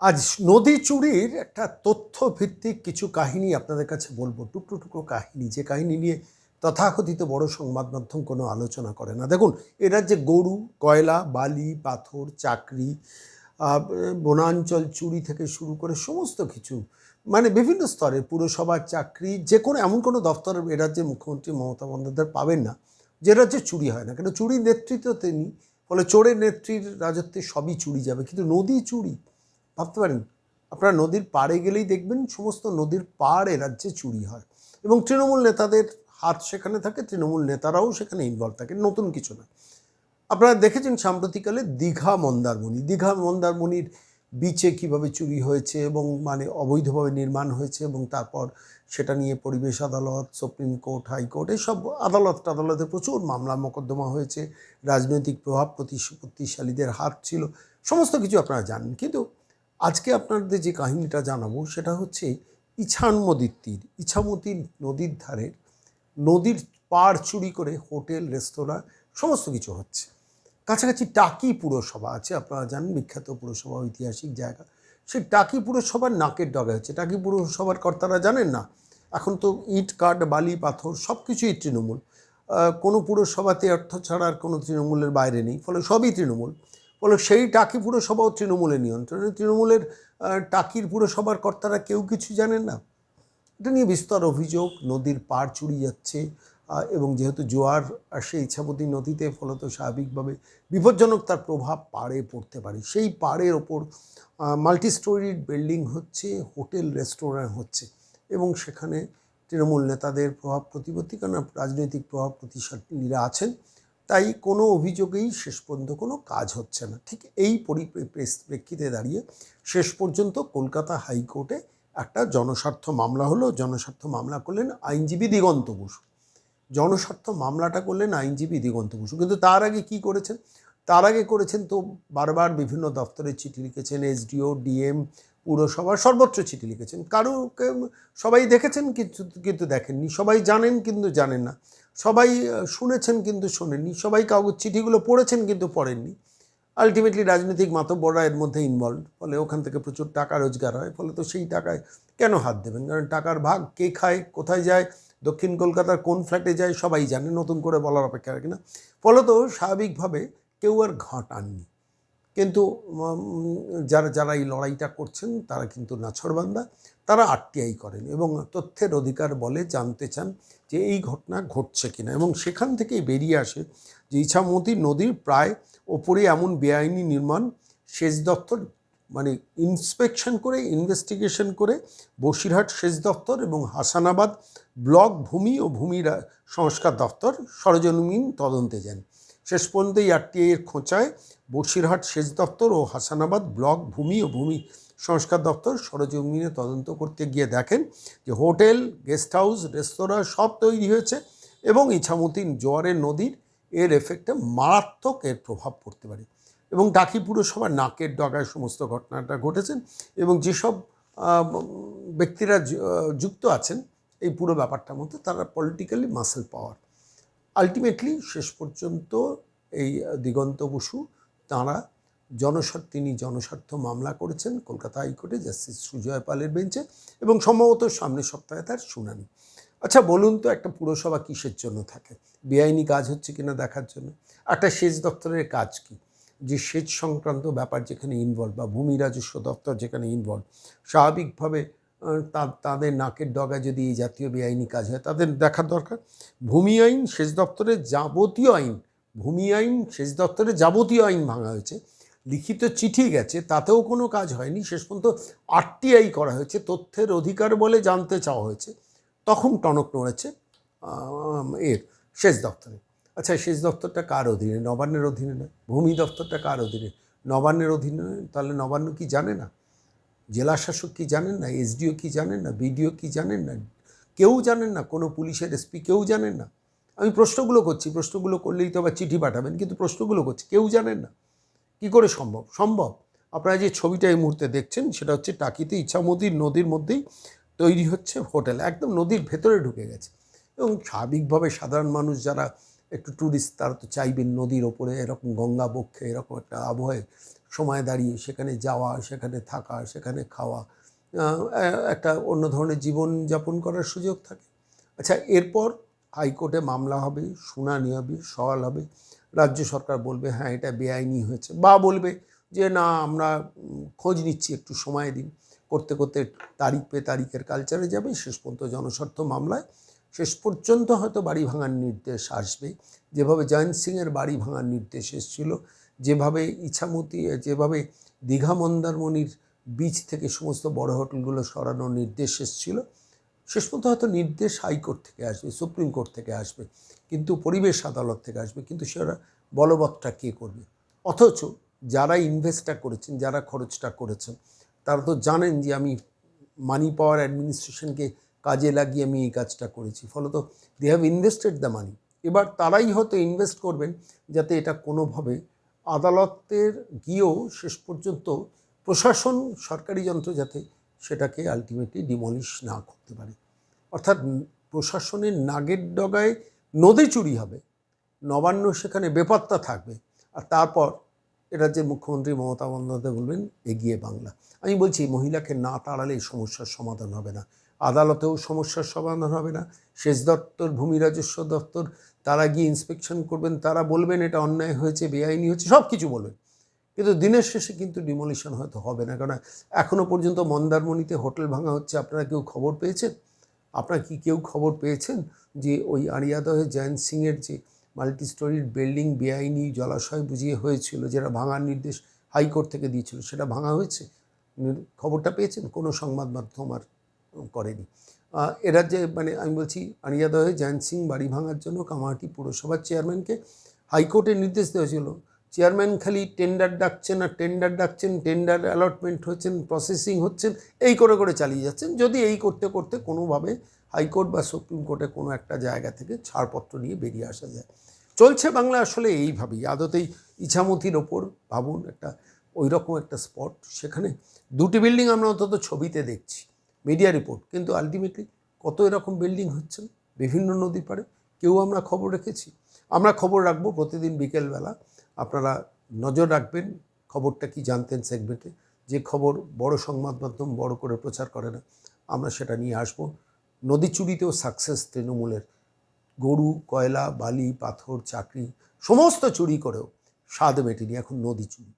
আজ নদী চুরির একটা তথ্য ভিত্তিক কিছু কাহিনী আপনাদের কাছে বলব, টুকরো টুকরো কাহিনী। যে কাহিনী নিয়ে তথাকথিত বড় সংবাদ মাধ্যম কোনো আলোচনা করে না। দেখুন এরা যে গরু, কয়লা, বালি, পাথর, চাকরি বনাঞ্চল চুরি থেকে শুরু করে সমস্ত কিছু মানে বিভিন্ন স্তরে পুরসভার চাকরি, যে কোনো এমন কোনো দফতর এ রাজ্যে মুখ্যমন্ত্রী মমতা বন্দ্যোপাধ্যায় পাবেন না, যে রাজ্যে চুরি হয় না। কেন? চুরির নেতৃত্ব তিনি, ফলে চোরের নেত্রীর রাজত্বে সবই চুরি যাবে। কিন্তু নদী চুরি ভাবতে পারেন, আপনারা নদীর পাড়ে গেলেই দেখবেন সমস্ত নদীর পাড় রাজ্যে চুরি হয় এবং তৃণমূল নেতাদের হাত সেখানে থাকে, তৃণমূল নেতারাও সেখানে ইনভলভ থাকে, নতুন কিছু না। আপনারা দেখেছেন সাম্প্রতিককালে দীঘা মন্দারমণি, দীঘা মন্দারমণির বিচে কীভাবে চুরি হয়েছে এবং মানে অবৈধভাবে নির্মাণ হয়েছে এবং তারপর সেটা নিয়ে পরিবেশ আদালত, সুপ্রিম কোর্ট, হাইকোর্ট এসব আদালত আদালতে প্রচুর মামলা মোকদ্দমা হয়েছে, রাজনৈতিক প্রভাব প্রতিশালীদের হাত ছিল, সমস্ত কিছু আপনারা জানেন। কিন্তু আজকে আপনাদের যে কাহিনীটা জানাব সেটা হচ্ছে ইছানমদির তীর ইছামতি নদীর ধারে নদীর পাড় চুরি করে হোটেল, রেস্তোরাঁ, সমস্ত কিছু হচ্ছে। কাছাকাছি টাকি পুরসভা আছে, আপনারা জানেন বিখ্যাত পুরসভা, ঐতিহাসিক জায়গা। সেই টাকি পুরসভার নাকের ডগা হচ্ছে টাকি পুরসভার কর্তারা জানেন না? এখন তো ইট, কাঠ, বালি, পাথর সব কিছুই তৃণমূল কোনো পুরসভাতে অর্থ ছাড়া আর কোনো তৃণমূলের বাইরে নেই, ফলে সবই তৃণমূল। ফলে সেই টাকি পুরসভাও তৃণমূলের নিয়ন্ত্রণে। তৃণমূলের টাকির পুরসভার কর্তারা কেউ কিছু জানেন না? এটা নিয়ে বিস্তর অভিযোগ, নদীর পাড় চুরি যাচ্ছে এবং যেহেতু জোয়ার আসে ইচ্ছামতি নদীতে ফলত স্বাভাবিকভাবে বিপজ্জনক তার প্রভাব পাড়ে পড়তে পারে। সেই পাড়ের ওপর মাল্টি স্টোরিড বিল্ডিং হচ্ছে, হোটেল, রেস্টুরেন্ট হচ্ছে এবং সেখানে তৃণমূল নেতাদের প্রভাব প্রতিপত্তি কারণ রাজনৈতিক প্রভাব প্রতিশালীরা আছেন। তাই কোনো অভিযোগেই শেষ পর্যন্ত কোনো কাজ হচ্ছে না। ঠিক এই পরিপ্রেক্ষিতে দাঁড়িয়ে শেষ পর্যন্ত কলকাতা হাইকোর্টে একটা জনস্বার্থ মামলা হলো, জনস্বার্থ মামলা করলেন আইনজীবী দিগন্ত বসু। জনস্বার্থ মামলাটা করলেন আইনজীবী দিগন্ত বসু। কিন্তু তার আগে কি করেছেন? তার আগে করেছেন তো বারবার বিভিন্ন দপ্তরে চিঠি লিখেছেন, এসডিও, ডিএম, পুরসভা সর্বোচ্চ চিঠি লিখেছেন। কারও সবাই দেখেছেন, কিন্তু কিন্তু দেখেননি। সবাই জানেন, কিন্তু জানেন না। সবাই শুনেছেন কিন্তু শোনেননি। সবাই কাগজ, চিঠিগুলো পড়েছেন কিন্তু পড়েননি। আলটিমেটলি রাজনৈতিক মাতব্বররা এর মধ্যে ইনভলভ ফলে ওখান থেকে প্রচুর টাকা রোজগার হয়, ফলে তো সেই টাকায় কেন হাত দেবেন? কারণ টাকার ভাগ কে খায়, কোথায় যায়, দক্ষিণ কলকাতার কোন ফ্ল্যাটে যায়, সবাই জানে, নতুন করে বলার অপেক্ষা রাখে না। ফলত স্বাভাবিকভাবে কেউ আর ঘাঁটাননি কিন্তু যারা যারা এই লড়াইটা করছেন, তারা কিন্তু নাছরবান্দা তারা আরটিআই করেন এবং তথ্যের অধিকার বলে জানতে চান। যে এই ঘটনা ঘটছে কিনা। এবং সেখান থেকেই বেরিয়ে আসে যে ইছামতি নদীর প্রায় ওপরে এমন বেআইনি নির্মাণ, সেচ দপ্তর মানে ইন্সপেকশন করে ইনভেস্টিগেশন করে বসিরহাট সেচ দপ্তর এবং হাসানাবাদ ব্লক ভূমি ও ভূমি সংস্কার দপ্তর সরজমিন তদন্তে যান। শেষ পর্যন্ত এই আরটিআই এর খোঁচায় বসিরহাট সেচ দপ্তর ও হাসানাবাদ ব্লক ভূমি ও ভূমি সংস্কার দপ্তর সরজমিনে তদন্ত করতে গিয়ে দেখেন যে হোটেল, গেস্ট হাউস, রেস্তোরাঁ সব তৈরি হয়েছে এবং ইছামতিন জোয়ারের নদীর এর এফেক্টে মারাত্মক এর প্রভাব পড়তে পারে। এবং ডাকি পুরসভার নাকের ডগায় সমস্ত ঘটনাটা ঘটেছেন এবং যেসব ব্যক্তিরা যুক্ত আছেন, এই পুরো ব্যাপারটার মধ্যে তারা পলিটিক্যালি মাসেল পাওয়ার আলটিমেটলি শেষ পর্যন্ত এই দিগন্ত বসু, তাঁরা জনস্বার্থ, তিনি জনস্বার্থ মামলা করেছেন কলকাতা হাইকোর্টে জাস্টিস সুজয় পালের বেঞ্চে এবং সম্ভবত সামনের সপ্তাহে তার শুনানি। আচ্ছা বলুন তো একটা পুরসভা কিসের জন্য থাকে? বেআইনি কাজ হচ্ছে কিনা দেখার জন্য? একটা সেচ দপ্তরের কাজ কি? যে সেচ সংক্রান্ত ব্যাপার যেখানে ইনভলভ বা ভূমি রাজস্ব দপ্তর যেখানে ইনভলভ স্বাভাবিকভাবে তাদের নাকের ডগা যদি এই জাতীয় বেআইনি কাজ হয়, তাদের দেখার দরকার? ভূমি আইন সেচ দপ্তরের যাবতীয় আইন, ভূমি আইন সেচ দপ্তরের যাবতীয় আইন ভাঙা হয়েছে লিখিত চিঠি গেছে, তাতেও কোনো কাজ হয়নি। শেষ পর্যন্ত আরটিআই করা হয়েছে, তথ্যের অধিকার বলে জানতে চাওয়া হয়েছে। তখন টনক নড়েছে এর সেচ দপ্তরে আচ্ছা সেচ দপ্তরটা কার অধীনে? নবান্নের অধীনে নয়। ভূমি দপ্তরটা কার অধীনে? নবান্নের অধীনে তাহলে নবান্ন কি জানে না? জেলা শাসক কি জানেন না? এসডিও কি জানেন না? বিডিও কি জানেন না? কেউ জানেন না? কোনো পুলিশের এসপি কেউ জানেন না? আমি প্রশ্নগুলো করছি, প্রশ্নগুলো করলেই তো আবার চিঠি পাঠাবেন, কিন্তু প্রশ্নগুলো করছি, কেউ জানেন না। কি করে সম্ভব? সম্ভব। আপনারা যে ছবিটা এই মুহূর্তে দেখছেন, সেটা হচ্ছে টাকিতে ইচ্ছামতির নদীর মধ্যেই তৈরি হচ্ছে হোটেল। একদম নদীর ভেতরে ঢুকে গেছে। এবং স্বাভাবিকভাবে সাধারণ মানুষ যারা একটু ট্যুরিস্ট তারা তো চাইবেন নদীর ওপরে এরকম গঙ্গা বক্ষে, এরকম একটা আবহাওয়ায় সময় দাঁড়িয়ে সেখানে যাওয়া, সেখানে থাকা, সেখানে খাওয়া একটা অন্য ধরনের জীবন যাপন করার সুযোগ থাকে। আচ্ছা এরপর হাইকোর্টে মামলা হবে, শুনানি হবে, সওয়াল হবে। রাজ্য সরকার বলবে হ্যাঁ এটা বেআইনি হয়েছে। বা বলবে যে, না, আমরা খোঁজ নিচ্ছি, একটু সময় দিন। করতে করতে তারিখ পে তারিখের কালচারে যাবে, শেষ পর্যন্ত জনস্বার্থ মামলায়। শেষ পর্যন্ত হয়তো বাড়ি ভাঙার নির্দেশ আসবে। যেভাবে জয়ন্ত সিংয়ের বাড়ি ভাঙার নির্দেশ এসেছিল, যেভাবে ইছামতি, যেভাবে দীঘা মন্দারমণির বিচ থেকে সমস্ত বড় হোটেলগুলো সরানোর নির্দেশ এসেছিল শেষ পর্যন্ত হয়তো নির্দেশ হাইকোর্ট থেকে আসবে, সুপ্রিম কোর্ট থেকে আসবে, কিন্তু পরিবেশ আদালত থেকে আসবে, কিন্তু সেটা বলবৎটা কে করবে? অথচ যারা ইনভেস্টটা করেছেন, যারা খরচটা করেছেন, তারা তো জানেন যে আমি মানি পাওয়ার অ্যাডমিনিস্ট্রেশনকে কাজে লাগিয়ে আমি এই কাজটা করেছি, ফলত they have invested the money এবার তারাই হয়তো ইনভেস্ট করবেন যাতে এটা কোনোভাবে আদালতের গিয়েও শেষ পর্যন্ত প্রশাসন, সরকারি যন্ত্র যাতে সেটাকে আলটিমেটলি ডিমলিশ না করতে পারে। অর্থাৎ প্রশাসনের নাগের ডগায় নদী চুরি হবে, নবান্ন সেখানে বেপাত্তা থাকবে, আর তারপর এটা যে মুখ্যমন্ত্রী মমতা বন্দ্যোপাধ্যায় বলবেন, এগিয়ে বাংলা। আমি বলছি মহিলাকে না তাড়ালে এই সমস্যার সমাধান হবে না। আদালতেও সমস্যার সমাধান হবে না। সেচ দপ্তর, ভূমি রাজস্ব দপ্তর, তারা গিয়ে ইন্সপেকশন করবেন, তারা বলবেন এটা অন্যায় হয়েছে, বেআইনি হয়েছে সব কিছু বলবেন। কিন্তু দিনের শেষে কিন্তু ডিমলিশন হয়তো হবে না। কারণ এখনও পর্যন্ত মন্দারমণিতে হোটেল ভাঙা হচ্ছে, আপনারা কেউ খবর পেয়েছেন? আপনারা কি কেউ খবর পেয়েছেন যে ওই আড়িয়াদহে জয়ন্ত সিংয়ের যে মাল্টি স্টোরির বিল্ডিং বেআইনি জলাশয় বুঝিয়ে হয়েছিল, যেটা ভাঙার নির্দেশ হাইকোর্ট থেকে দিয়েছিল, সেটা ভাঙা হয়েছে? খবরটা পেয়েছেন? কোনো সংবাদ মাধ্যম আর করেনি। এরা যে মানে আমি বলছি আড়িয়াদহে জয়ন্ত সিং বাড়ি ভাঙার জন্য কামাহাটি পুরসভার চেয়ারম্যানকে হাইকোর্টের নির্দেশ দেওয়া ছিল চেয়ারম্যান খালি টেন্ডার ডাকছেন আর টেন্ডার ডাকছেন, টেন্ডার অ্যালটমেন্ট হচ্ছেন প্রসেসিং হচ্ছেন, এই করে করে চালিয়ে যাচ্ছেন। যদি এই করতে করতে কোনোভাবে হাইকোর্ট বা সুপ্রিম কোর্টে কোনো একটা জায়গা থেকে ছাড়পত্র নিয়ে বেরিয়ে আসা যায়। চলছে বাংলা আসলে এইভাবেই। আদতেই ইছামতির ওপর ভাবুন একটা ওই রকম একটা স্পট সেখানে দুটি বিল্ডিং আমরা অন্তত ছবিতে দেখছি মিডিয়া রিপোর্ট কিন্তু আলটিমেটলি কত এরকম বিল্ডিং হচ্ছে? বিভিন্ন নদী পাড়ে। কেউ আমরা খবর রেখেছি? আমরা খবর রাখব প্রতিদিন বিকেলবেলা। আপনারা নজর রাখবেন, খবরটা কি জানতেন সেগমেন্টে যে খবর বড় সংবাদ মাধ্যম বড় করে প্রচার করে না, আমরা সেটা নিয়ে আসব। নদী চুরিতেও সাকসেস তৃণমূলের। গরু, কয়লা, বালি, পাথর, চাকরি, সমস্ত চুরি করেও স্বাদ মেটেনি এখন নদী চুরি।